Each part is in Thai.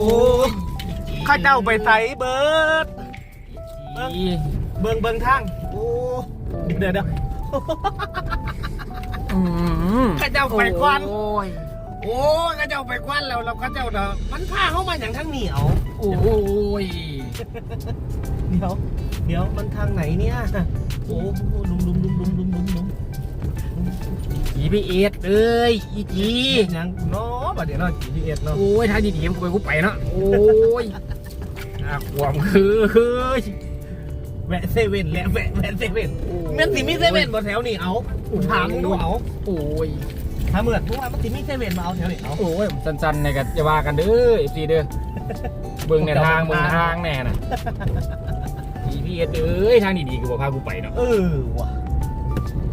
โอ้ข้าเจ้าไปไสเบิร์ดเบิ่งเบิงเบิงทางโอ้เดี๋ยวเดี๋ยวอืมข้าเจ้าไปก่อนโอ้ยโอ้ข้าเจ้าไปกวนแล้วแล้วข้าเจ้าเด้อมันพาเข้ามาอย่างทางเหนียว โอ้ยเดี๋ยวเดี๋ยวมันทางไหนเนี่ยโอ้ลุมลุมลุมลุมลุมลุมลุมจีพีเอสเอ้ยอีจียังเนาะ บัดเดี๋ยวเนาะ GPS เนาะโอ้ยทางดีๆมันไปกูไปเนาะโอ้ยน่ากลัวมันคือเฮ้ยแวะเซเว่นและแวะแวะเซเว่นแม่นสิมีเซเว่นบ่แถวนี้เอาถามมึงดูเอาโอ้ยถ้าเหมือนมึงว่ามันสิมีเซเว่นมาเอาแถวนี้เอาโอ้ยสั้นๆเนี่ยก็จะว่ากันเด้อเอฟซีเด้อเบิ่งในทางเบิ่งทางแน่น่ะ GPS เอ้ยทางดีๆกูบอกพากูไปเนาะเออว่ะ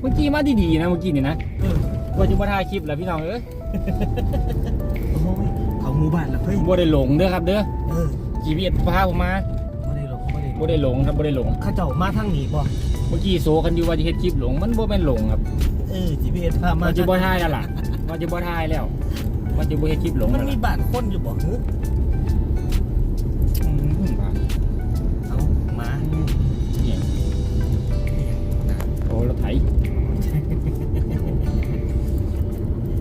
เมื่อกี้มาดีๆนะเมื่อกี้นี่นะเออว่าจะมาถ่ายคลิปแล้วพี่น้องเอ้ยโอ้ยเขาหมู่บ้านละเฮ้ยบ่ได้หลงเด้อครับเด้อเออ GPS พาผมมาบ่ได้หรอกบ่ได้บ่ได้หลงครับบ่ได้หลงข้าเจ้ามาทางนี้บ่เมื่อกี้โซกันอยู่ว่าจะเฮ็ดคลิปหลง มันบ่แม่นหลงครับเออ GPS พามาว่าจะบ่ถ่ายแล้วล่ะว่าจะบ่ถ่ายแล้วว่าจะบ่เฮ็ดคลิปหลงมันแล้วมีล่ะบ้านคนอยู่บ่หืออื รถไถ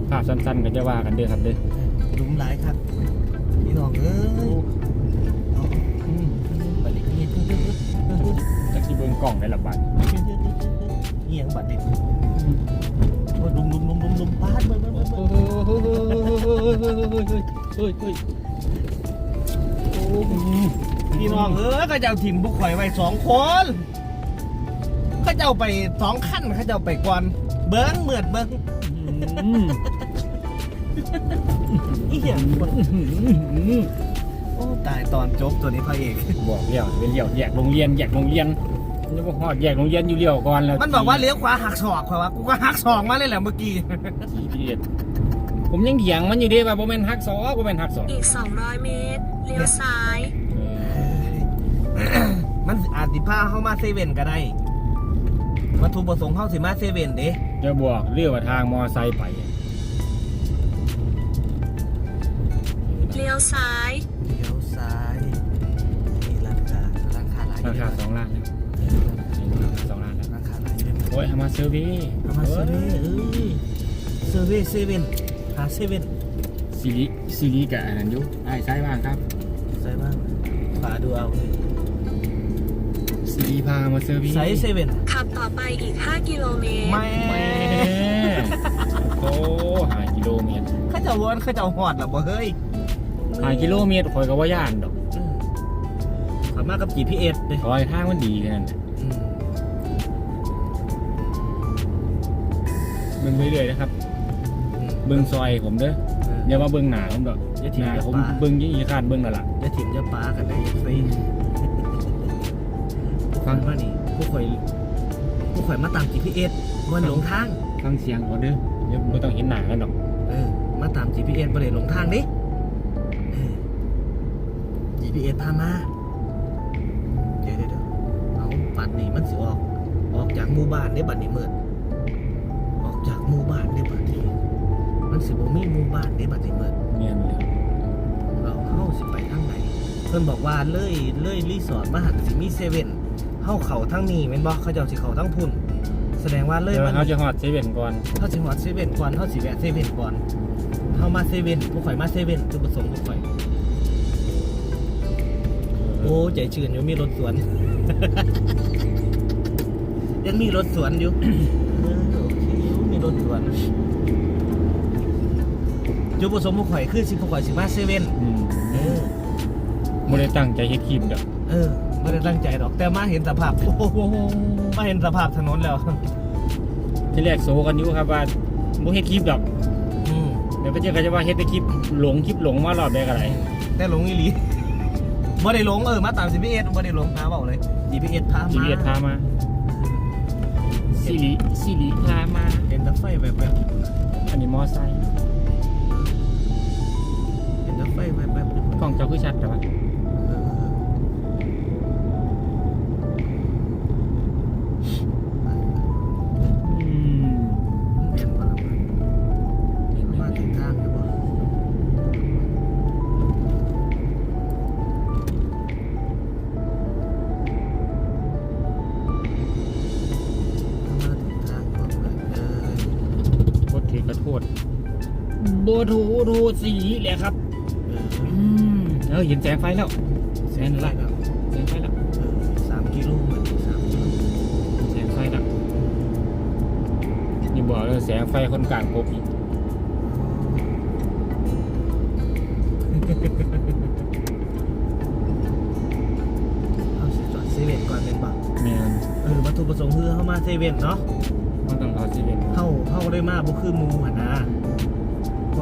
ภาพสั้นๆก็จะว่ากันเด้อครับเด้อหลุมหลายครับพี่น้องเอ้ยเอาอืมบัดนี้เฮ็ดเฮ็ดเฮ็ดเฮ็ดเฮ็ดเฮ็ดจักสิเบิ่งกล้องได้ละบาดเอียงบัดนี้โอ้ยลุมลุมลุมลุมลุมปาดเบิ่งเบิ่งเบิ่งโอ้เบิ่งโหเฮ้ยเฮ้ยโอ้โหพี่น้องเอ้ยข้าเจ้าถิ่มบุกข่อยไว้สองคนข้า เจ้าไปสองขั้นข้าเจ้าไปก่อน เบิ้งเหมือดเบิ้งอืมอีเหี้ยอื้อหืออื้อหือโอ้ตายตอนจบตัวนี้พระเอกบอกเลี้ยวเป็นเลี้ยวแยกโรงเรียนแยกโรงเรียนนี่บอกฮอดแยกโรงเรียนอยู่เลี้ยวก่อนแล้วมันบอกว่าเลี้ยวขวาหักศอกข่อยวะกูก็หักศอกมาเลยแหละเมื่อกี้ GPS ผมยังเถียงมันอยู่เด้ว่าบ่แม่นฮักซอบ่แม่นฮักซออีก200เมตรเลี้ยวซ้ายเออมันอาจสิพาเข้ามาเซเว่นก็ได้ วัตถุประสงค์เข้าสิมาเซเว่นเด้จะบอกเรื่องว่าทางมอไซค์ไป เลี้ยวซ้าย เลี้ยวซ้ายนี่ร้านค้าร้านค้าหลายราคาสองล้านแล้วเออราคาสองล้านแล้วร้านค้าหลายเยอะโอ้ยเอามาเซอร์วีเอามาเซเว่นเอ้ยเซเว่นเซเว่นหาเซเว่นซีรีซีรีกับอันนั้นอยู่ไอ้ใช่บ้างครับใส่บ้างฝาดูเอา ซีรีพามาเซอร์วีใส่เซเว่นขับต่อไปอีก 5 กิโลเมตร ไม่แม่โอ้หากิโลเมตรเข้าเจะวนเข้าเจะหอดหรอบ่เฮ้ยหากิโลเมตรคอยก็ว่าย่านดอกอืมขามากกับ GPS เลยคอยทางมันดีกันนั่นแหละอืมเบิ่งเรื่อยๆนะครับอืมเบิ่งซอยผมเด้อเอออย่ามาเบิ่งหนาผมดอกอย่าถิ่หมนาอย่าผมปาเบิ่งยี่อีคร้านเบิ่งแล้วล่ะจะถิ่มจะปากันได้ยังไง ฟังมานี่ผู้ข่อยผู้ข่อยมาตาม GPS มันหลงทางฟังเสียงก่อนเด้อเดี๋ยวไม่ต้องเห็นหนากันดอกเออมาตาม GPS ประเด็นหลงทางดิเออ GPS พามาเดี๋ยวเดี๋ยวเดี๋ยวเอาบัตรนี่มันสิออก ออกจากหมู่บ้านได้บัตรนี่เมิดออกจากหมู่บ้านได้บัตรนี่มันสิบ่มีหมู่บ้านได้บัตรนี่เมิดเนียนเลยเราเข้าสิไปทางไหนเพิ่นบอกว่าเลยเลยรีสอร์ทมาหันสิมีเซเว่น เข้าเขาทั้งนี้แม่นบ่เขาเจ้าสิเขาทั้งพุ่น แสดงว่าเลยเดี๋ยวมันเขาจะฮอดเซเว่นก่อนเขาสิฮอดเซเว่นก่อนเขาสิแวะเซเว่นก่อนเข้ามาเซเว่นผู้ข่อยมาเซเว่นจุดประสงค์ผู้ข่อย โอ้ใจชื่นอยู่มีรถสวน ยังมีรถสวนอยู่ เออโอเคอยู่มีรถสวนจุดประสงค์ผู้ข่อยคือสิผู้ข่อยสิมาเซเว่นอืมเออ ไม่ได้ตั้งใจเฮ็ดคลิปดอกเออ ไม่ได้ตั้งใจหรอก แต่มาเห็นสภาพโอ้โหมาเห็นสภาพถนนแล้วที่แรกโซกันอยู่ครับว่าบ่เฮ็ดคลิปดอกอืมเดี๋ยวก็จะก็จะว่าเฮ็ดแต่คลิปหลงคลิปหลงมารอบใดก็ได้แต่หลงอีหลีบ่ได้หลงเออมาตาม GPS บ่ได้หลงพาเว้าเลย GPS พามา จีเวียดพามาสิริสิริพามา เห็นแต่ไฟแบบแบบอันนี้มอไซค์เห็นแต่ไฟแบบแบบกล้องเจ้าคือชัดแต่ว่า ทูโทสีแหละครับเอออืมเออเห็นแสงไฟแล้วเส้นไรครับแสงไฟแล้วเออสามกิโลเหมือนสามกิโลแสงไฟแล้วนี่บอกเลยแสงไฟคนกลางกบอีกเอาสิจอดเซเว่นก่อนเป็นปะแมนเออวัตถุประสงค์คือเข้ามาเซเว่นเนาะมันต้องรอสิเวนเข้าเข้าได้มาบ่คือหมูหันนะพ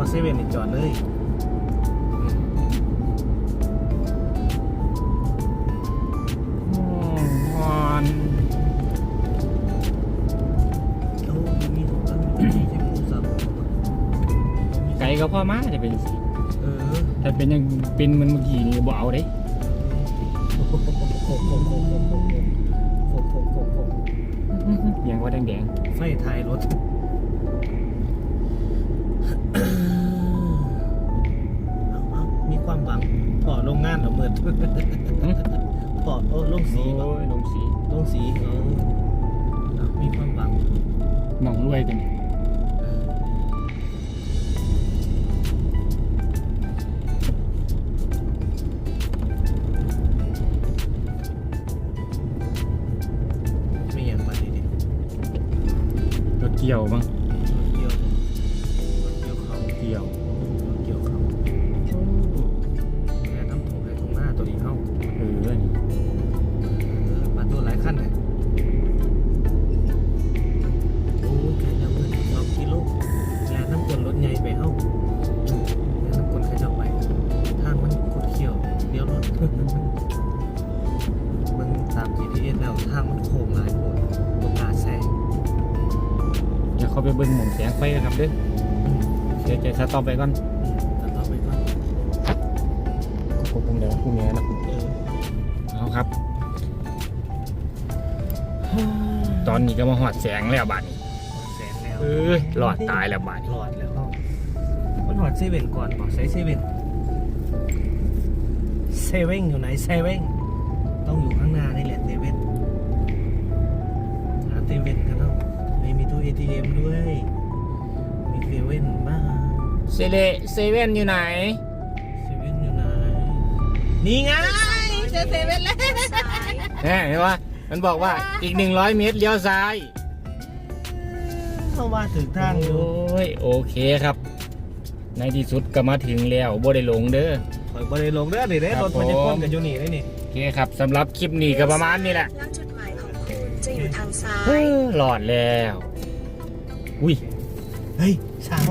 อเซเว่นนี่จอดเลยไก่ก็พ่อมาจะเป็นสิถ้าเป็นยังเป็นมันเมื่อกี้นี่บ่เอาเด้ยังว่าแดงแกงไฟท้ายรถ เอาเอามีความหวังพอโรงงานเหรอเหมือนๆหึพอโอ้ลงสีโอ้บ่ยลงสีลงสีเอาเอามีความหวังหมองรวยกันไม่ยังมาดีดิรถเกี่ยวบ้าง เข้าไปเบิ่งหม่องแสงไฟนะครับเด้ออืมเดี๋ยวจะสต็อปไปก่อนอืมแต่ต่อไปก็ก็คงต้องเดินพรุ่งนี้นะเออเอาครับ ตอนนี้ก็มาหอดแสงแล้วบาดนี้แสนแล้วเอ้ยหลอดตายแล้วบาดนี้หลอดแล้วก็มันหอดเซเว่นก่อนบอกใช้เซเว่นเซเว่นอยู่ไหนเซเว่นต้องอยู่ข้างหน้านี่แหละเซเว่นหาเซเว่นกันเนาะไม่มีตู้ ATM ด้วย มีเซเว่นบ้างเซเลเซเว่นอยู่ไหน เซเว่นอยู่ไหน นี่ไงเจอเซเว่นแล้วซ้ายแน่เห็นปะมันบอกว่าอีก 100 เมตรเลี้ยวซ้ายเข้ามาถึงทางอยู่โอ้ยโอเคครับ ในที่สุดก็มาถึงแล้วบ่ได้หลงเด้อคอยบริลงเด้อเดี๋ยวเด้อครับรถพยาผมก้นกับยูนี่ได้นี่โอเคครับสำหรับคลิปนี้ก็ประมาณนี้แหละแล้วจุดหมายของคุณจะอยู่ทางซ้าเอยอหลอดแล้ว อุ้ย เฮ้ย สาว